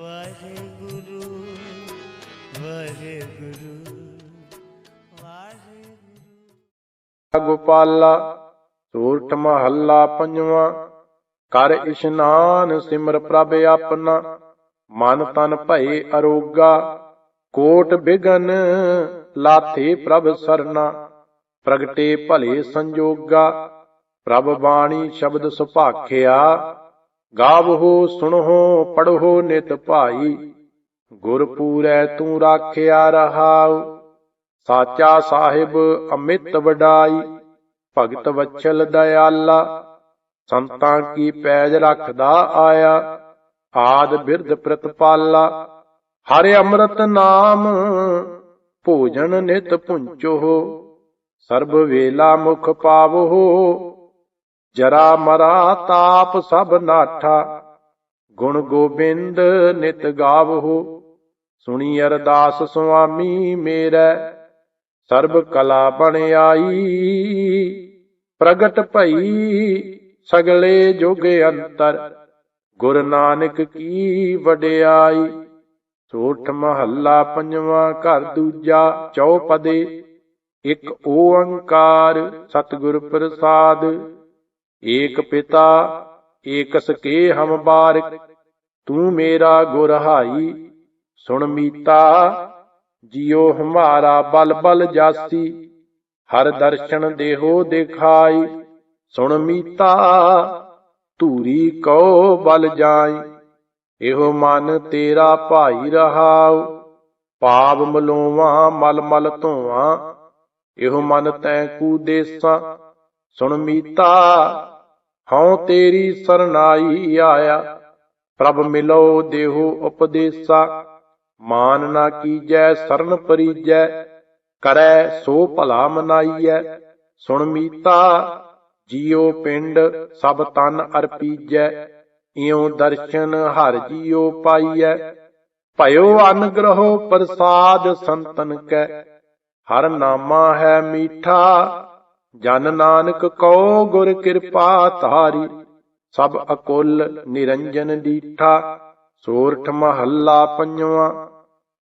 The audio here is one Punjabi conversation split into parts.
ਵਾਹਿਗੁਰੂ ਵਾਹਿਗੁਰੂ ਵਾਹਿਗੁਰੂ। ਗੋਪਾਲਾ ਸੂਰਠ ਮਹੱਲਾ ਪੰਜਵਾਂ, ਕਰ ਇਸ਼ਨਾਨ ਸਿਮਰ ਪ੍ਰਭ ਆਪਣਾ, ਮਨ ਤਨ ਭਏ ਅਰੋਗਾ, ਕੋਟ ਬਿਗਨ ਲਾਥੇ ਪ੍ਰਭ ਸਰਨਾ ਪ੍ਰਗਟੇ ਭਲੇ ਸੰਜੋਗਾ, ਪ੍ਰਭ ਬਾਣੀ ਸ਼ਬਦ ਸੁਭਾਖਿਆ ਗਾਵਹੋ, ਸੁਣਹੋ, ਪੜਹੋ ਨਿਤ ਭਾਈ। ਗੁਰ ਪੂਰੈ ਤੂੰ ਰਾਖਿਆ ਰਹਾਉ। ਸਾਚਾ ਸਾਹਿਬ ਅਮਿਤ ਵਡਾਈ। ਭਗਤ ਵਛਲ ਦਇਆਲਾ। ਸੰਤਾਂ ਕੀ ਪੈਜ ਰੱਖਦਾ ਆਇਆ। ਆਦ ਬਿਰਧ ਪ੍ਰਤਪਾਲਾ। ਹਰਿ ਅੰਮ੍ਰਿਤ ਨਾਮ, ਭੋਜਨ ਨਿਤ ਪੁੰਚੋ ਸਰਬ ਵੇਲਾ ਮੁਖ ਪਾਵੋ ਜਰਾ ਮਰਾ ਤਾਪ ਸਭ ਨਾਠਾ। ਗੁਣ ਗੋਬਿੰਦ ਨਿਤ ਗਾਵੋ ਸੁਣੀ ਅਰਦਾਸ ਸੁਆਮੀ ਮੇਰਾ। ਸਰਬ ਕਲਾ ਬਣ ਆਈ। ਪ੍ਰਗਟ ਭਈ ਸਗਲੇ ਜੁਗ ਅੰਤਰ। ਗੁਰ ਨਾਨਕ ਕੀ ਵਡਿਆਈ। ਸੋਠ ਮਹੱਲਾ ਪੰਜਵਾਂ ਘਰ ਦੂਜਾ ਚੌਪਦੇ। ਇੱਕ ਓੰਕਾਰ ਸਤਿਗੁਰ ਪ੍ਰਸਾਦ। ਏਕ ਪਿਤਾ ਏਕ ਸਕੇ ਹਮ ਬਾਰਿਕ, ਤੂੰ ਮੇਰਾ ਗੁਰ ਹਾਈ। ਸੁਣ ਮੀਤਾ, ਜਿਉ ਹਮਾਰਾ ਬਲ ਬਲ ਜਾਸੀ, ਹਰ ਦਰਸ਼ਨ ਦੇਹੋ ਦਿਖਾਈ। ਸੁਣ ਮੀਤਾ, ਧੂਰੀ ਕਉ ਬਲ ਜਾਈ, ਇਹੋ ਮਨ ਤੇਰਾ ਭਾਈ ਰਹਾਉ। ਪਾਪ ਮਲੋਵਾ ਮਲ ਮਲ ਧੋਵਾਂ, ਇਹੋ ਮਨ ਤੈ ਕੂ ਦੇਸਾ। ਸੁਣ ਮੀਤਾ, ਹਉ ਤੇਰੀ ਸਰਨਾਈ ਆਇਆ। ਪ੍ਰਭ ਮਿਲੋ ਦੇਹੋ ਉਪਦੇਸਾ, ਮਾਨ ਨਾ ਕੀਜੈ, ਸਰਨ ਪਰੀਜੈ, ਕਰੈ ਸੋ ਭਲਾ ਮਨਾਈਐ। ਸੁਣ ਮੀਤਾ, ਜੀਉ ਪਿੰਡ ਸਭ ਤਨ ਅਰਪੀਜੈ, ਇਉ ਦਰਸ਼ਨ ਹਰ ਜੀਉ ਪਾਈਐ। ਭਇਓ ਅਨਗ੍ਰਹੋ ਪ੍ਰਸਾਦ ਸੰਤਨ ਕੈ, ਹਰ ਨਾਮਾ ਹੈ ਮੀਠਾ ਜਨ ਨਾਨਕ ਕਉ ਗੁਰ ਕਿਰਪਾ ਧਾਰੀ, ਸਭ ਅਕੁਲ ਨਿਰੰਜਨ ਦੀਠਾ ਸੋਰਠ ਮਹੱਲਾ ਪੰਜਵਾਂ,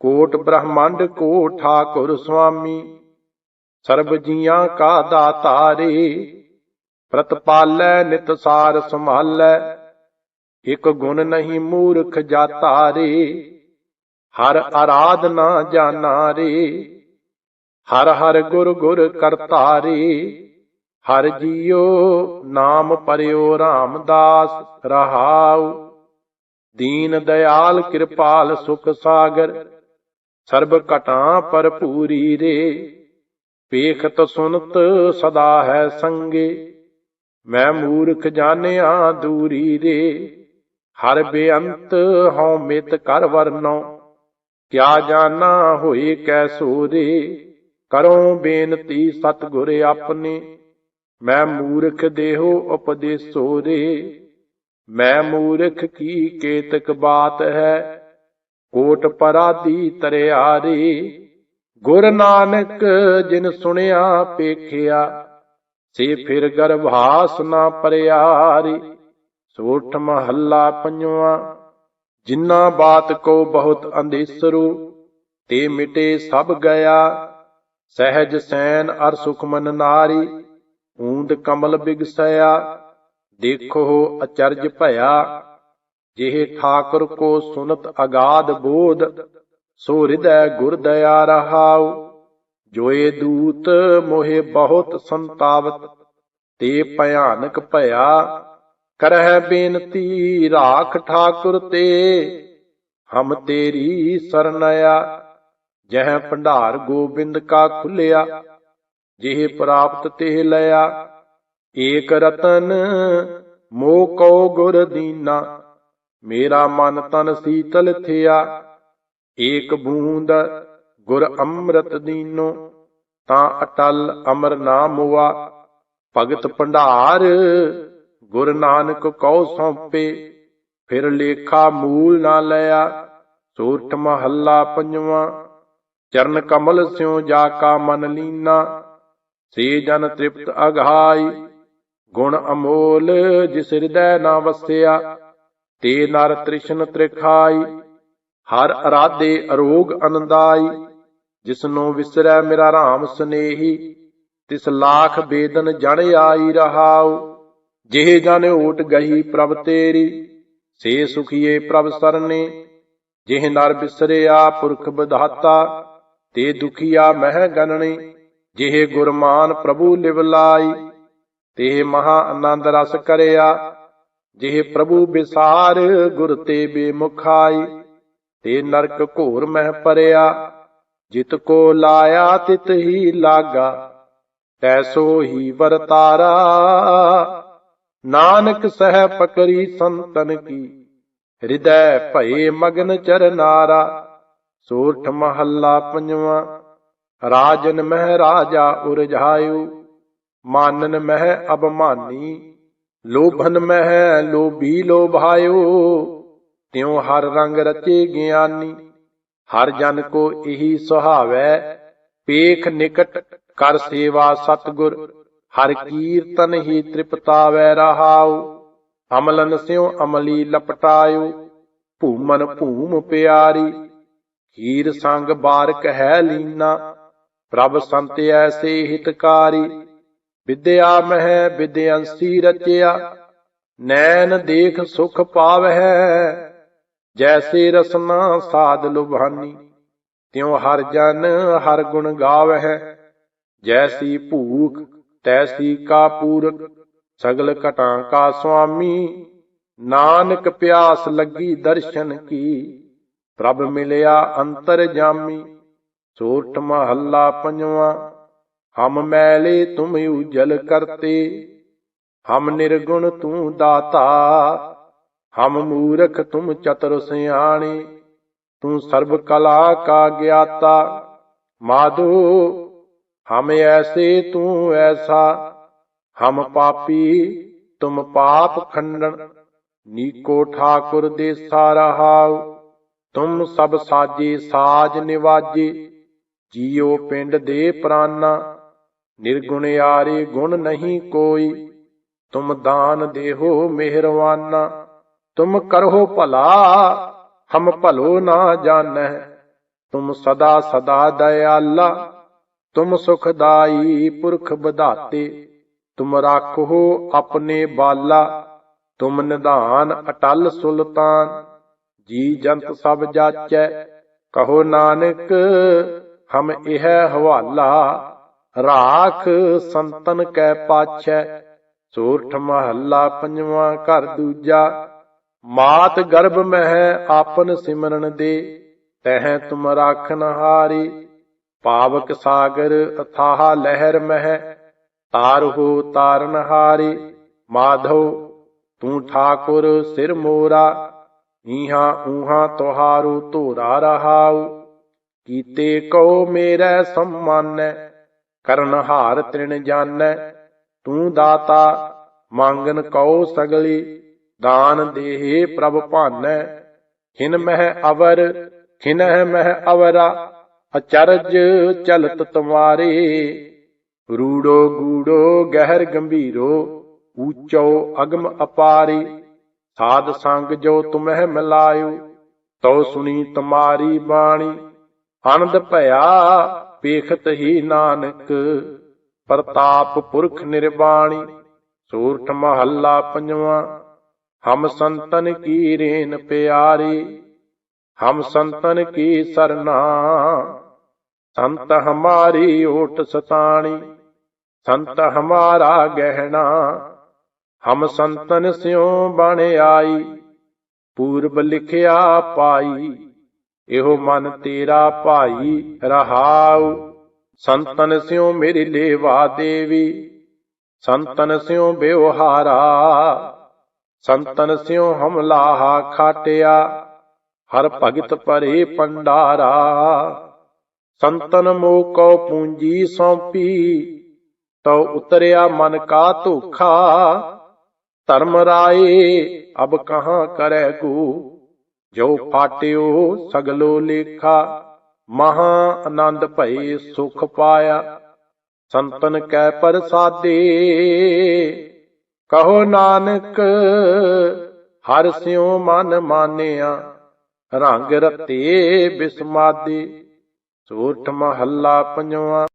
ਕੋਟ ਬ੍ਰਹਮੰਡ ਕੋ ਠਾਕੁਰ ਸੁਆਮੀ, ਸਰਬ ਜੀਆਂ ਕਾ ਦਾਤਾਰੇ, ਪ੍ਰਤਪਾਲੈ ਨਿਤ ਸਾਰ ਸੰਭਾਲੈ, ਇਕ ਗੁਣ ਨਹੀਂ ਮੂਰਖ ਜਾਤਾ ਰੇ ਹਰ ਆਰਾਧਨਾ ਜਾਣਾ ਰੇ ਹਰ ਹਰ ਗੁਰ ਗੁਰ ਕਰਤਾਰੇ ਹਰ ਜੀਓ ਨਾਮ ਪਰਿਓ ਰਾਮਦਾਸ ਰਹਾਉ। ਦੀਨ ਦਇਆਲ ਕਿਰਪਾਲ ਸੁਖ ਸਾਗਰ, ਸਰਬ ਘਟਾਂ ਭਰਪੂਰੀ ਰੇ। ਪੇਖਤ ਸੁਨਤ ਸਦਾ ਹੈ ਸੰਗੇ, ਮੈਂ ਮੂਰਖ ਜਾਣਿਆ ਦੂਰੀ ਰੇ। ਹਰ ਬੇਅੰਤ ਹਉ ਮਿਤ ਕਰ ਵਰਨੋ, ਕਿਆ ਜਾਣਾ ਹੋਏ ਕੈਸੋ ਰੇ ਕਰੋ ਬੇਨਤੀ ਸਤਿਗੁਰ ਆਪਣੇ। ਮੈਂ ਮੂਰਖ ਦੇਹੋ ਉਪਦੇਸੋ ਰੇ। ਮੈਂ ਮੂਰਖ ਕੀ ਕੇਤਕ ਬਾਤ ਹੈ। ਕੋਟ ਪਰਾਦੀ ਤਰਿਆਰੇ ਗੁਰ ਨਾਨਕ ਜਿਨ ਸੁਣਿਆ ਪੇਖਿਆ, ਸੇ ਫਿਰ ਗਰਭਾਸ ਨਾ ਪਰਿਆਰੀ ਸੋਠ ਮਹੱਲਾ ਪੰਜਵਾ ਜਿਨ੍ਹਾਂ ਬਾਤ ਕੋ ਬਹੁਤ ਅੰਦੇਸਰੂ ਤੇ ਮਿਟੇ ਸਭ ਗਿਆ। ਸਹਿਜ ਸੈਨ ਅਰ ਸੁਖਮਨ ਨਾਰੀ, ਊਂਦ ਕਮਲ ਬਿਗਸਿਆ ਦੇਖੋ ਅਚਰਜ ਭਇਆ। ਜਿਹ ਠਾਕੁਰ ਕੋ ਸੁਨਤ ਅਗਾਧ ਬੋਧ, ਸੋ ਹਿਰਦੈ ਗੁਰ ਦਇਆ ਰਹਾਉ। ਜੋਏ ਦੂਤ ਮੋਹਿ ਬਹੁਤ ਸੰਤਾਵਤ, ਤੇ ਭਿਆਨਕ ਭਇਆ। ਕਰਹਿ ਬੇਨਤੀ ਰਾਖ ਠਾਕੁਰ ਤੇ, ਹਮ ਤੇਰੀ ਸਰਨਇਆ ਜਹ ਭੰਡਾਰ ਗੋਬਿੰਦ ਕਾ ਖੁੱਲਿਆ, ਜਿਹ ਪ੍ਰਾਪਤ ਤੇ ਲਿਆ। ਏਕ ਰਤਨ ਮੋਹ ਕਉ ਗੁਰ ਦੀਨਾ, ਮੇਰਾ ਮਨ ਤਨ ਸੀਤਲ ਥਿਆ। ਏਕ ਬੂੰਦ ਗੁਰ ਅੰਮ੍ਰਿਤ ਦੀਨੋ, ਤਾਂ ਅਟਲ ਅਮਰ ਨਾਮ ਹੁਆ ਭਗਤ ਭੰਡਾਰ ਗੁਰ ਨਾਨਕ ਕਉ ਸੌਂਪੇ, ਫਿਰ ਲੇਖਾ ਮੂਲ ਨਾ ਲਿਆ। ਸੂਰਠ ਮਹੱਲਾ ਪੰਜਵਾਂ ਚਰਨ ਕਮਲ ਸਿਉ ਜਾ ਕਾ ਮਨ ਲੀਨਾ, ਸੇ ਜਨ ਤ੍ਰਿਪਤ ਅਘਾਈ ਗੁਣ ਅਮੋਲ ਜਿਸ ਹਿਰਦੈ ਨਾ ਵਸਿਆ, ਤੇ ਨਰ ਤ੍ਰਿਸ਼ਨ ਤ੍ਰਿਖਾਈ। ਹਰ ਅਰਾਧੇ ਅਰੋਗ ਅਨੰਦਾਈ, ਜਿਸਨੂੰ ਵਿਸਰੈ ਮੇਰਾ RAM ਸਨੇਹੀ। ਤਿਸ ਲਾਖ ਬੇਦਨ ਜਣ ਆਈ ਰਹਾਉ, ਜਿਹੇ ਜਨ ਓਟ ਗਈ ਪ੍ਰਭ ਤੇਰੀ। ਸੇ ਸੁਖੀਏ ਪ੍ਰਭ ਸਰਨੇ, ਜਿਹ ਨਰ ਬਿਸਰਿਆ ਪੁਰਖ ਵਿਧਾਤਾ ਤੇ ਦੁਖੀਆ ਮਹਿ ਗਨਣੇ ਜਿਹੇ ਗੁਰਮਾਨ ਪ੍ਰਭੂ ਲਿਵ ਲਾਈ। ਤੇ ਮਹਾ ਆਨੰਦ ਰਸ ਕਰਿਆ, ਜਿਹ ਪ੍ਰਭੂ ਵਿਸਾਰ ਗੁਰ ਤੇ ਬੇਮੁਖਾਈ। ਤੇ ਨਰਕ ਘੋਰ ਮਹਿ ਪਰਿਆ, ਜਿਤ ਕੋ ਲਾਇਆ ਤਿਤ ਹੀ ਲਾਗਾ। ਤੈਸੋ ਹੀ ਵਰਤਾਰਾ, ਨਾਨਕ ਸਹਿ ਪਕਰੀ ਸੰਤਨ ਕੀ। ਹਿਰਦੈ ਭਏ ਮਗਨ ਚਰਨਾਰਾ ਸੋਰਠ ਮਹੱਲਾ ਪੰਜਵਾਂ, ਰਾਜਨ ਮਹਿ ਰਾਜਾ ਉਰਝਾਇਓ ਮਾਨਨ ਮਹਿ ਅਬਮਾਨੀ ਲੋਭਨ ਮਹਿ ਲੋਭੀ ਲੋਭਾਇਓ ਤਿਉ ਹਰ ਰੰਗ ਰਚੇ ਗਿਆਨੀ, ਹਰ ਜਨ ਕੋ ਇਹੀ ਸੁਹਾਵੈ, ਪੇਖ ਨਿਕਟ ਕਰ ਸੇਵਾ ਸਤਗੁਰ, ਹਰ ਕੀਰਤਨ ਹੀ ਤ੍ਰਿਪਤਾਵੈ ਰਹਾਉ, ਅਮਲਨ ਸਿਉ ਅਮਲੀ ਲਪਟਾਇਓ ਭੂਮਨ ਭੂਮ ਪਿਆਰੀ ਹੀਰ ਸੰਗ ਬਾਰਕ ਹੈ ਲੀਨਾ, ਪ੍ਰਭ ਸੰਤ ਐਸੇ ਹਿਤਕਾਰੀ, ਵਿਦਿਆ ਮਹਿ ਵਿਦਿਅੰਸੀ ਰਚਿਆ, ਨੈਣ ਦੇਖ ਸੁਖ ਪਾਵਹਿ, ਜੈਸੇ ਰਸਨਾ ਸਾਧ ਲੁਭਾਨੀ, ਤਿਉ ਹਰ ਜਨ ਹਰ ਗੁਣ ਗਾਵਹਿ, ਜੈਸੀ ਭੂਖ ਤੈਸੀ ਕਾ ਪੂਰਕ, ਸਗਲ ਘਟਾਂ ਕਾ ਸੁਆਮੀ, ਨਾਨਕ ਪਿਆਸ ਲੱਗੀ ਦਰਸ਼ਨ ਕੀ। ਪ੍ਰਭ ਮਿਲਿਆ ਅੰਤਰ ਜਾਮੀ ਸੋਰਠ ਮਹੱਲਾ ਪੰਜਵਾਂ। ਹਮ ਮੈਲੇ ਤੁਮ ਉਜਲ ਕਰਤੇ, ਹਮ ਨਿਰਗੁਣ ਤੂੰ ਦਾਤਾ। ਹਮ ਮੂਰਖ ਤੁਮ ਚਤੁਰ ਸਿਆਣੇ, ਤੂੰ ਸਰਬ ਕਲਾ ਕਾ ਗਿਆਤਾ। ਮਾਧੋ, ਹਮ ਐਸੇ ਤੂੰ ਐਸਾ, ਹਮ ਪਾਪੀ ਤੁਮ ਪਾਪ ਖੰਡਨ। ਨੀਕੋ ਠਾਕੁਰ ਦੇ ਰਹਾਉ। ਤੁਮ ਸਭ ਸਾਜੇ, ਸਾਜ ਨਿਵਾਜੇ। ਜੀਉ ਪਿੰਡ ਦੇ ਪ੍ਰਾਨਾ, ਨਿਰਗੁਣ ਯਾਰੇ ਗੁਣ ਨਹੀਂ ਕੋਈ। ਤੁਮ ਦਾਨ ਦੇਹੋ ਮਿਹਰਵਾਨਾ, ਤੁਮ ਕਰੋ ਭਲਾ, ਹਮ ਭਲੋ ਨਾ ਜਾਣੈ। ਤੁਮ ਸਦਾ ਸਦਾ ਦਇਆਲਾ, ਤੁਮ ਸੁਖਦਾਈ ਪੁਰਖ ਬਧਾਤੇ ਤੁਮ ਰਾਖੋ ਆਪਣੇ ਬਾਲਾ, ਤੁਮ ਨਿਧਾਨ ਅਟਲ ਸੁਲਤਾਨ। ਜੀ ਜੰਤ ਸਭ ਜਾਚੈ, ਕਹੋ ਨਾਨਕ, ਹਮ ਇਹ ਹਵਾਲਾ, ਰਾਖ ਸੰਤਨ ਕੈ ਪਾਛੈ, ਸੋਰਠ ਮਹੱਲਾ ਪੰਜਵਾਂ ਘਰ ਦੂਜਾ, ਮਾਤ ਗਰਭ ਮਹਿ ਆਪਨ ਸਿਮਰਨ ਦੇ, ਤਹਿ ਤੁਮ ਰਾਖਨ ਹਾਰੀ, ਪਾਵਕ ਸਾਗਰ ਅਥਾਹ ਲਹਿਰ ਮਹਿ, ਤਾਰ ਹੋ ਤਾਰਨ ਹਾਰੀ ਮਾਧੋ ਤੂੰ ਠਾਕੁਰ ਸਿਰ ਮੋਰਾ ਈਹਾ ਊਹਾ ਤੁਹਾਰੂ ਧੋਰਾ ਰਹਾਉ। ਕੀਤੇ ਕਉ ਮੇਰੇ ਸੰਮਾਨੈ, ਕਰਨ ਹਾਰ ਤ੍ਰਿਣ ਜਾਣੈ ਤੂੰ ਦਾਤਾ, ਮੰਗਨ ਕਉ ਸਗਲੀ, ਦਾਨ ਦੇਹੇ ਪ੍ਰਭ ਭਾਨੈ। ਖਿਨ ਮਹਿ ਅਵਰ, ਖਿਨਹਿ ਮਹਿ ਅਵਰਾ, ਅਚਰਜ ਚਲਤ ਤੁਮਾਰੇ ਰੂੜੋ ਗੂੜੋ ਗਹਿਰ ਗੰਭੀਰੋ, ਊਚੋ ਅਗਮ ਅਪਾਰੀ। ਸਾਧ ਸੰਗ ਜੋ ਤੁਮਹਿ ਮਿਲਾਇਓ, ਤਉ ਸੁਣੀ ਤੁਮਾਰੀ ਬਾਣੀ। ਆਨੰਦ ਭਇਆ ਪੇਖਤ ਹੀ ਨਾਨਕ, ਪ੍ਰਤਾਪ ਪੁਰਖ ਨਿਰਵਾਣੀ ਸੂਰਠ ਮਹੱਲਾ ਪੰਜਵਾਂ, ਹਮ ਸੰਤਨ ਕੀ ਰੇਨ ਪਿਆਰੀ, ਹਮ ਸੰਤਨ ਕੀ ਸਰਨਾ। ਸੰਤ ਹਮਾਰੀ ਓਟ ਸਤਾਣੀ, ਸੰਤ ਹਮਾਰਾ ਗਹਿਣਾ। ਹਮ ਸੰਤਨ ਸਿਉ ਬਣ ਆਈ, ਪੂਰਬ ਲਿਖਿਆ ਪਾਈ, ਇਹੋ ਮਨ ਤੇਰਾ ਭਾਈ ਰਹਾਉ। ਸੰਤਨ ਸਿਉ ਮੇਰੀ ਲੇਵਾ ਦੇਵੀ, ਸੰਤਨ ਸਿਉ ਬਿਵਹਾਰਾ। ਸੰਤਨ ਸਿਉ ਹਮਲਾਹਾ ਖਾਟਿਆ, ਹਰ ਭਗਤ ਪਰੇ ਪੰਡਾਰਾ ਸੰਤਨ ਮੋ ਕੋ ਪੂੰਜੀ ਸੌਂਪੀ, ਤਉ ਉਤਰਿਆ ਮਨ ਕਾ ਧੋਖਾ। ਧਰਮ ਰਾਏ, ਅਬ ਕਹਾ ਕਰੈ ਕੋ? ਜੋ ਫਾਟਿਓ ਸਗਲੋ ਲੇਖਾ, ਮਹਾ ਆਨੰਦ ਭਏ ਸੁਖ ਪਾਇਆ। ਸੰਤਨ ਕੈ ਪ੍ਰਸਾਦੇ, ਕਹੋ ਨਾਨਕ, ਹਰ ਸਿਉ ਮਨ ਮਾਨਿਆ, ਰੰਗ ਰਤੇ ਬਿਸਮਾਦੇ ਸੋਠ ਮਹੱਲਾ ਪੰਜਵਾ।